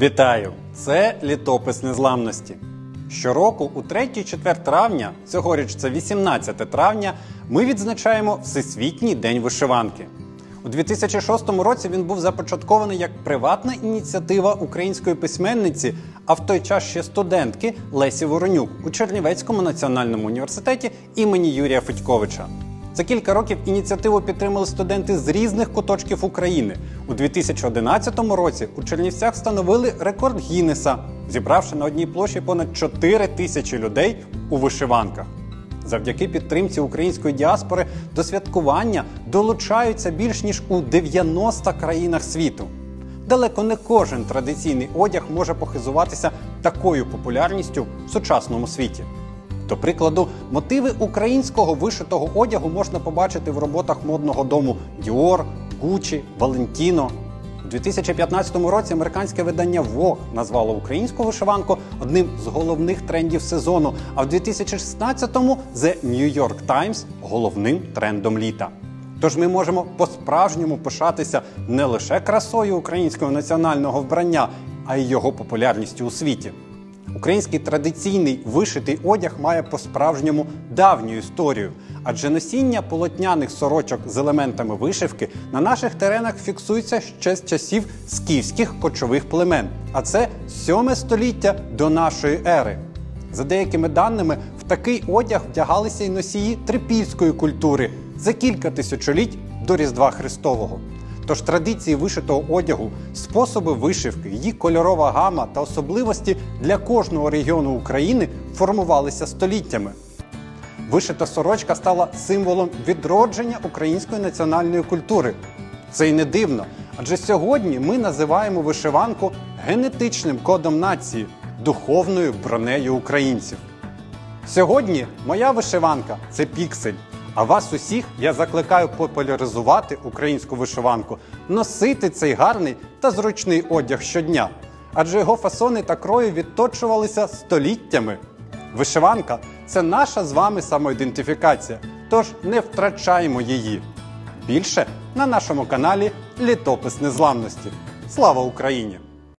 Вітаю! Це літопис незламності. Щороку, у 3-4 травня, цьогоріч це 18 травня, ми відзначаємо Всесвітній день вишиванки. У 2006 році він був започаткований як приватна ініціатива української письменниці, а в той час ще студентки Лесі Воронюк у Чернівецькому національному університеті імені Юрія Федьковича. За кілька років ініціативу підтримали студенти з різних куточків України. У 2011 році у Чернівцях встановили рекорд Гіннеса, зібравши на одній площі понад 4 тисячі людей у вишиванках. Завдяки підтримці української діаспори до святкування долучаються більш ніж у 90 країнах світу. Далеко не кожен традиційний одяг може похизуватися такою популярністю в сучасному світі. До прикладу, мотиви українського вишитого одягу можна побачити в роботах модного дому Dior, Gucci, Valentino. У 2015 році американське видання Vogue назвало українську вишиванку одним з головних трендів сезону, а в 2016-му The New York Times головним трендом літа. Тож ми можемо по-справжньому пишатися не лише красою українського національного вбрання, а й його популярністю у світі. Український традиційний вишитий одяг має по-справжньому давню історію, адже носіння полотняних сорочок з елементами вишивки на наших теренах фіксується ще з часів скіфських кочових племен, а це 7 століття до нашої ери. За деякими даними, в такий одяг вдягалися й носії трипільської культури за кілька тисячоліть до Різдва Христового. Тож традиції вишитого одягу, способи вишивки, її кольорова гама та особливості для кожного регіону України формувалися століттями. Вишита сорочка стала символом відродження української національної культури. Це й не дивно, адже сьогодні ми називаємо вишиванку генетичним кодом нації, духовною бронею українців. Сьогодні моя вишиванка це піксель. А вас усіх я закликаю популяризувати українську вишиванку, носити цей гарний та зручний одяг щодня. Адже його фасони та крої відточувалися століттями. Вишиванка це наша з вами самоідентифікація, тож не втрачаємо її. Більше на нашому каналі Літопис Незламності. Слава Україні!